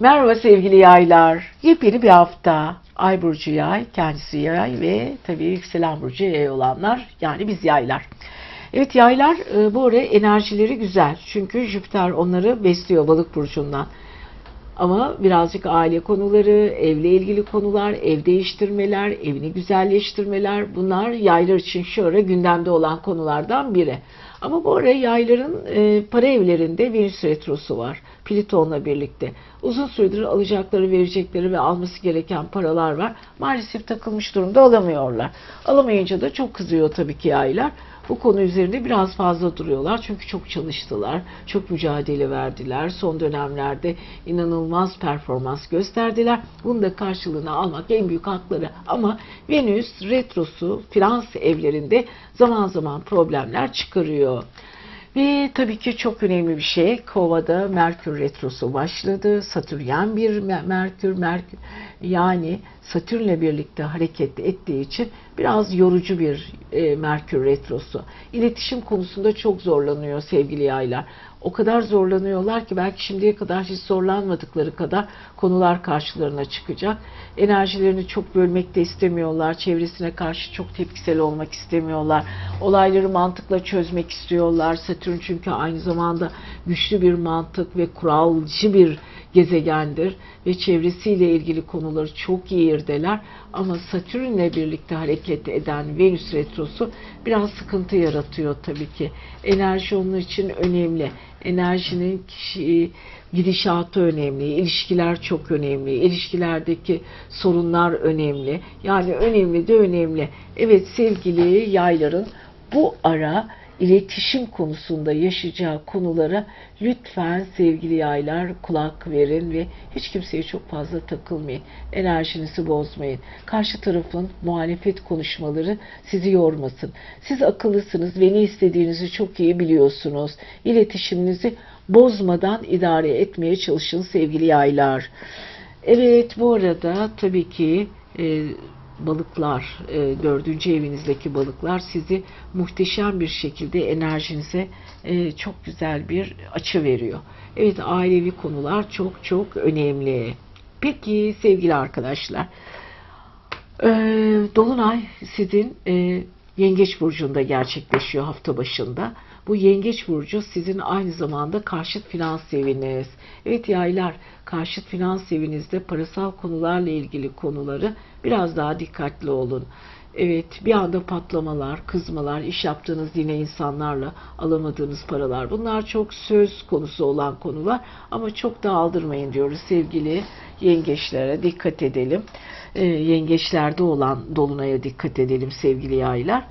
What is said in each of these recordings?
Merhaba sevgili yaylar. Yepyeni bir hafta. Ay burcu yay, kendisi yay ve tabii yükselen burcu yay olanlar yani biz yaylar. Evet yaylar e, bu ara enerjileri güzel. Çünkü Jüpiter onları besliyor balık burcundan. Ama birazcık aile konuları, evle ilgili konular, ev değiştirmeler, evini güzelleştirmeler bunlar yaylar için şu ara gündemde olan konulardan biri. Ama bu ara yayların e, para evlerinde Venüs Retrosu var. Plüton'la birlikte. Uzun süredir alacakları, verecekleri ve alması gereken paralar var. Maalesef takılmış durumda alamıyorlar. Alamayınca da çok kızıyor tabii ki yaylar. Bu konu üzerinde biraz fazla duruyorlar. Çünkü çok çalıştılar, çok mücadele verdiler. Son dönemlerde inanılmaz performans gösterdiler. Bunu da karşılığını almak en büyük hakları. Ama Venüs retrosu finans evlerinde zaman zaman problemler çıkarıyor. Ve tabii ki çok önemli bir şey. Kova'da Merkür retrosu başladı. Satürn bir Me- Merkür, Merkür yani Satürn'le birlikte hareket ettiği için biraz yorucu bir e, Merkür retrosu. İletişim konusunda çok zorlanıyor sevgili yaylar. O kadar zorlanıyorlar ki belki şimdiye kadar hiç zorlanmadıkları kadar konular karşılarına çıkacak. Enerjilerini çok bölmek de istemiyorlar. Çevresine karşı çok tepkisel olmak istemiyorlar. Olayları mantıkla çözmek istiyorlar. Satürn çünkü aynı zamanda güçlü bir mantık ve kuralcı bir gezegendir ve çevresiyle ilgili konuları çok iyi irdeler. Ama Satürn'le birlikte hareket eden Venüs retrosu biraz sıkıntı yaratıyor tabii ki. Enerji onun için önemli. Enerjinin kişi, gidişatı önemli. İlişkiler çok önemli. İlişkilerdeki sorunlar önemli. Yani önemli de önemli. Evet sevgili yayların bu ara iletişim konusunda yaşayacağı konulara lütfen sevgili yaylar kulak verin ve hiç kimseye çok fazla takılmayın. Enerjinizi bozmayın. Karşı tarafın muhalefet konuşmaları sizi yormasın. Siz akıllısınız ve ne istediğinizi çok iyi biliyorsunuz. İletişiminizi bozmadan idare etmeye çalışın sevgili yaylar. Evet bu arada tabii ki e, balıklar, e, dördüncü evinizdeki balıklar sizi muhteşem bir şekilde enerjinize e, çok güzel bir açı veriyor. Evet ailevi konular çok çok önemli. Peki sevgili arkadaşlar, e, Dolunay sizin e, Yengeç Burcu'nda gerçekleşiyor hafta başında. Bu Yengeç Burcu sizin aynı zamanda karşıt finans eviniz. Evet yaylar, karşıt finans evinizde parasal konularla ilgili konuları biraz daha dikkatli olun. Evet bir anda patlamalar, kızmalar, iş yaptığınız yine insanlarla alamadığınız paralar bunlar çok söz konusu olan konular ama çok da aldırmayın diyoruz sevgili yengeçlere dikkat edelim. Ee, yengeçlerde olan dolunaya dikkat edelim sevgili yaylar.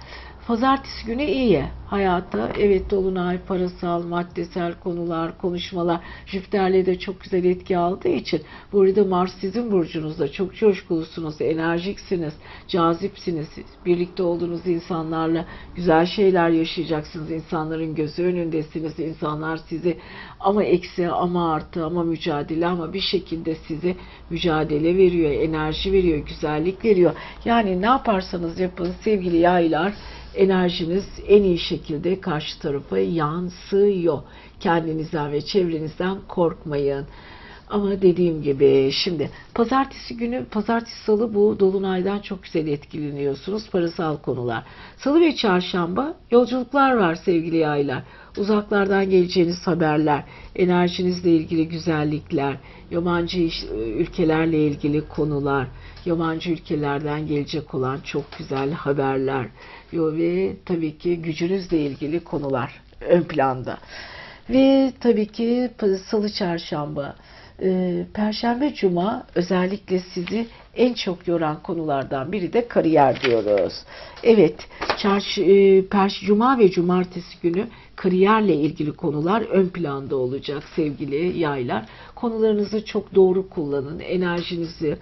Pazartesi günü iyi. Hayatta evet dolunay, parasal, maddesel konular, konuşmalar Jüpiter'le de çok güzel etki aldığı için burada Mars sizin burcunuzda çok coşkulusunuz, enerjiksiniz, cazipsiniz. Birlikte olduğunuz insanlarla güzel şeyler yaşayacaksınız. İnsanların gözü önündesiniz. İnsanlar sizi ama eksi ama artı ama mücadele ama bir şekilde size mücadele veriyor, enerji veriyor, güzellik veriyor. Yani ne yaparsanız yapın sevgili yaylar enerjiniz en iyi şekilde karşı tarafa yansıyor. Kendinizden ve çevrenizden korkmayın. Ama dediğim gibi şimdi pazartesi günü, pazartesi salı bu dolunaydan çok güzel etkileniyorsunuz parasal konular. Salı ve çarşamba yolculuklar var sevgili yaylar. Uzaklardan geleceğiniz haberler, enerjinizle ilgili güzellikler, yabancı iş- ülkelerle ilgili konular, yabancı ülkelerden gelecek olan çok güzel haberler ve tabii ki gücünüzle ilgili konular ön planda. Ve tabii ki salı çarşamba, e, perşembe cuma özellikle sizi en çok yoran konulardan biri de kariyer diyoruz. Evet, çarşı, e, perş, cuma ve cumartesi günü kariyerle ilgili konular ön planda olacak sevgili yaylar. Konularınızı çok doğru kullanın, enerjinizi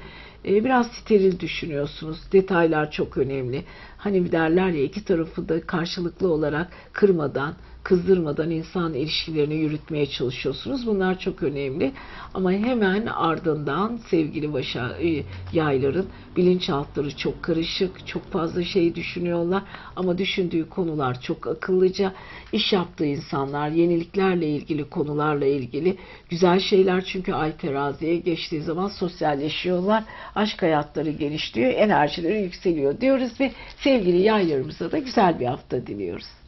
e, biraz steril düşünüyorsunuz. Detaylar çok önemli. Hani derler ya iki tarafı da karşılıklı olarak kırmadan kızdırmadan insan ilişkilerini yürütmeye çalışıyorsunuz. Bunlar çok önemli. Ama hemen ardından sevgili başa e, yayların bilinçaltları çok karışık, çok fazla şey düşünüyorlar ama düşündüğü konular çok akıllıca. İş yaptığı insanlar yeniliklerle ilgili konularla ilgili güzel şeyler çünkü ay teraziye geçtiği zaman sosyalleşiyorlar. Aşk hayatları genişliyor, enerjileri yükseliyor diyoruz ve sevgili yaylarımıza da güzel bir hafta diliyoruz.